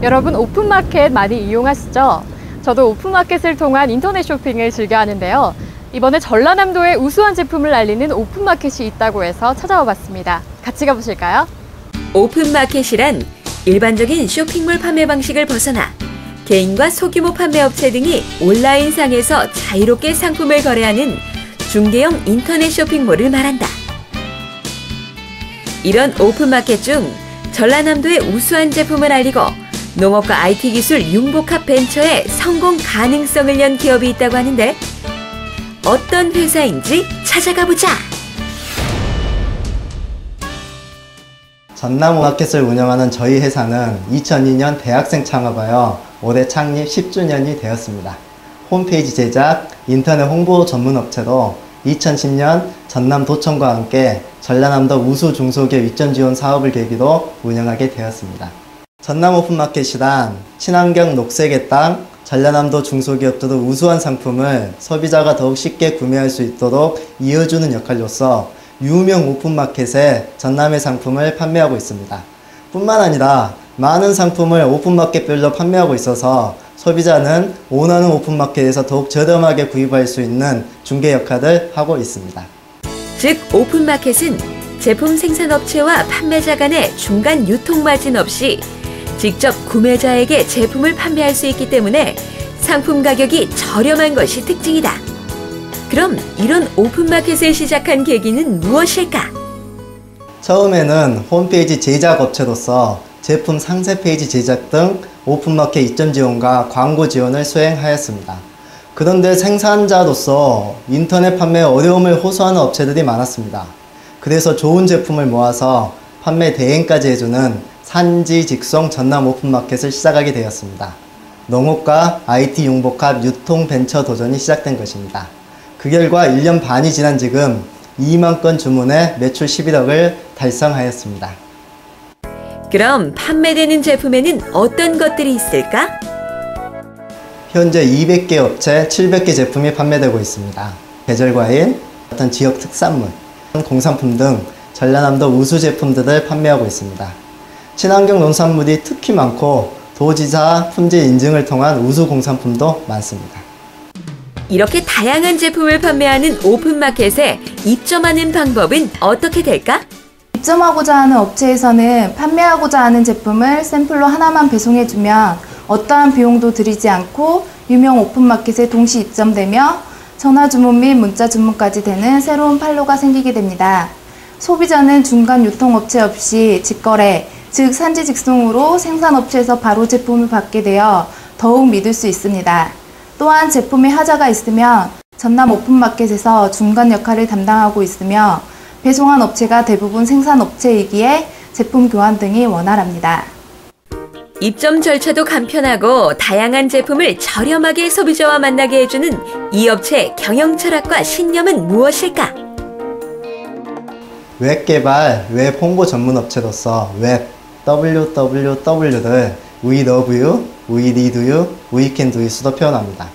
여러분 오픈마켓 많이 이용하시죠? 저도 오픈마켓을 통한 인터넷 쇼핑을 즐겨 하는데요. 이번에 전라남도에 우수한 제품을 알리는 오픈마켓이 있다고 해서 찾아와 봤습니다. 같이 가보실까요? 오픈마켓이란 일반적인 쇼핑몰 판매 방식을 벗어나 개인과 소규모 판매 업체 등이 온라인상에서 자유롭게 상품을 거래하는 중개형 인터넷 쇼핑몰을 말한다. 이런 오픈마켓 중 전라남도의 우수한 제품을 알리고 농업과 IT 기술 융복합 벤처의 성공 가능성을 연 기업이 있다고 하는데 어떤 회사인지 찾아가 보자. 전남 마켓을 운영하는 저희 회사는 2002년 대학생 창업하여 올해 창립 10주년이 되었습니다. 홈페이지 제작, 인터넷 홍보 전문 업체로 2010년 전남 도청과 함께 전라남도 우수 중소기업 입점 지원 사업을 계기로 운영하게 되었습니다. 전남 오픈마켓이란 친환경 녹색의 땅, 전라남도 중소기업들의 우수한 상품을 소비자가 더욱 쉽게 구매할 수 있도록 이어주는 역할로서 유명 오픈마켓에 전남의 상품을 판매하고 있습니다. 뿐만 아니라 많은 상품을 오픈마켓별로 판매하고 있어서 소비자는 원하는 오픈마켓에서 더욱 저렴하게 구입할 수 있는 중개 역할을 하고 있습니다. 즉 오픈마켓은 제품 생산업체와 판매자 간의 중간 유통 마진 없이 직접 구매자에게 제품을 판매할 수 있기 때문에 상품 가격이 저렴한 것이 특징이다. 그럼 이런 오픈마켓을 시작한 계기는 무엇일까? 처음에는 홈페이지 제작 업체로서 제품 상세 페이지 제작 등 오픈마켓 입점 지원과 광고 지원을 수행하였습니다. 그런데 생산자로서 인터넷 판매 어려움을 호소하는 업체들이 많았습니다. 그래서 좋은 제품을 모아서 판매 대행까지 해주는 산지 직송 전남 오픈마켓을 시작하게 되었습니다. 농업과 IT 융복합 유통 벤처 도전이 시작된 것입니다. 그 결과 1년 반이 지난 지금 2만 건 주문에 매출 11억을 달성하였습니다. 그럼 판매되는 제품에는 어떤 것들이 있을까? 현재 200개 업체 700개 제품이 판매되고 있습니다. 계절 과일, 어떤 지역 특산물, 공산품 등 전라남도 우수 제품들을 판매하고 있습니다. 친환경 농산물이 특히 많고 도지사 품질 인증을 통한 우수 공산품도 많습니다. 이렇게 다양한 제품을 판매하는 오픈마켓에 입점하는 방법은 어떻게 될까? 입점하고자 하는 업체에서는 판매하고자 하는 제품을 샘플로 하나만 배송해주면 어떠한 비용도 들이지 않고 유명 오픈마켓에 동시 입점되며 전화 주문 및 문자 주문까지 되는 새로운 판로가 생기게 됩니다. 소비자는 중간 유통업체 없이 직거래, 즉 산지 직송으로 생산업체에서 바로 제품을 받게 되어 더욱 믿을 수 있습니다. 또한 제품에 하자가 있으면 전남 오픈마켓에서 중간 역할을 담당하고 있으며 배송한 업체가 대부분 생산업체이기에 제품 교환 등이 원활합니다. 입점 절차도 간편하고 다양한 제품을 저렴하게 소비자와 만나게 해주는 이 업체의 경영 철학과 신념은 무엇일까? 웹 개발, 웹 홍보 전문 업체로서 웹 www를 We love you, we need you, we can do it으로 표현합니다.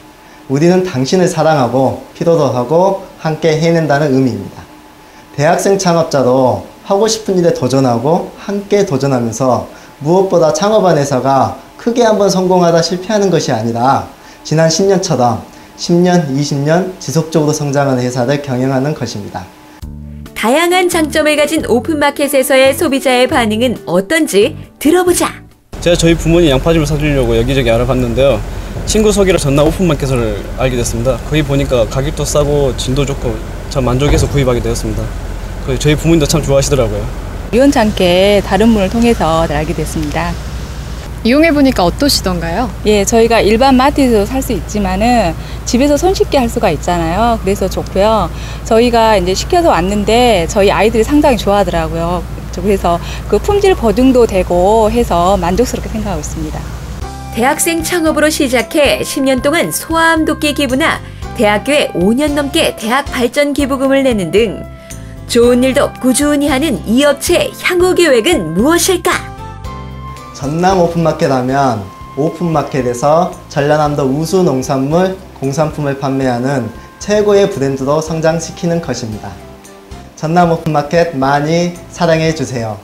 우리는 당신을 사랑하고 필요로 하고 함께 해낸다는 의미입니다. 대학생 창업자도 하고 싶은 일에 도전하고 함께 도전하면서 무엇보다 창업한 회사가 크게 한번 성공하다 실패하는 것이 아니라 지난 10년처럼 10년, 20년 지속적으로 성장하는 회사를 경영하는 것입니다. 다양한 장점을 가진 오픈마켓에서의 소비자의 반응은 어떤지 들어보자. 제가 저희 부모님 양파즙을 사주려고 여기저기 알아봤는데요. 친구 소개로 전남 오픈마켓을 알게 됐습니다. 거기 보니까 가격도 싸고 진도 좋고 참 만족해서 구입하게 되었습니다. 저희 부모님도 참 좋아하시더라고요. 우연찮게 다른 분을 통해서 알게 됐습니다. 이용해 보니까 어떠시던가요? 예, 저희가 일반 마트에서 살 수 있지만은 집에서 손쉽게 할 수가 있잖아요. 그래서 좋고요. 저희가 이제 시켜서 왔는데 저희 아이들이 상당히 좋아하더라고요. 그래서 그 품질 보증도 되고 해서 만족스럽게 생각하고 있습니다. 대학생 창업으로 시작해 10년 동안 소아암 돕기 기부나 대학교에 5년 넘게 대학 발전 기부금을 내는 등 좋은 일도 꾸준히 하는 이 업체의 향후 계획은 무엇일까? 전남 오픈마켓 하면 오픈마켓에서 전라남도 우수 농산물, 공산품을 판매하는 최고의 브랜드로 성장시키는 것입니다. 전남 오픈마켓 많이 사랑해 주세요.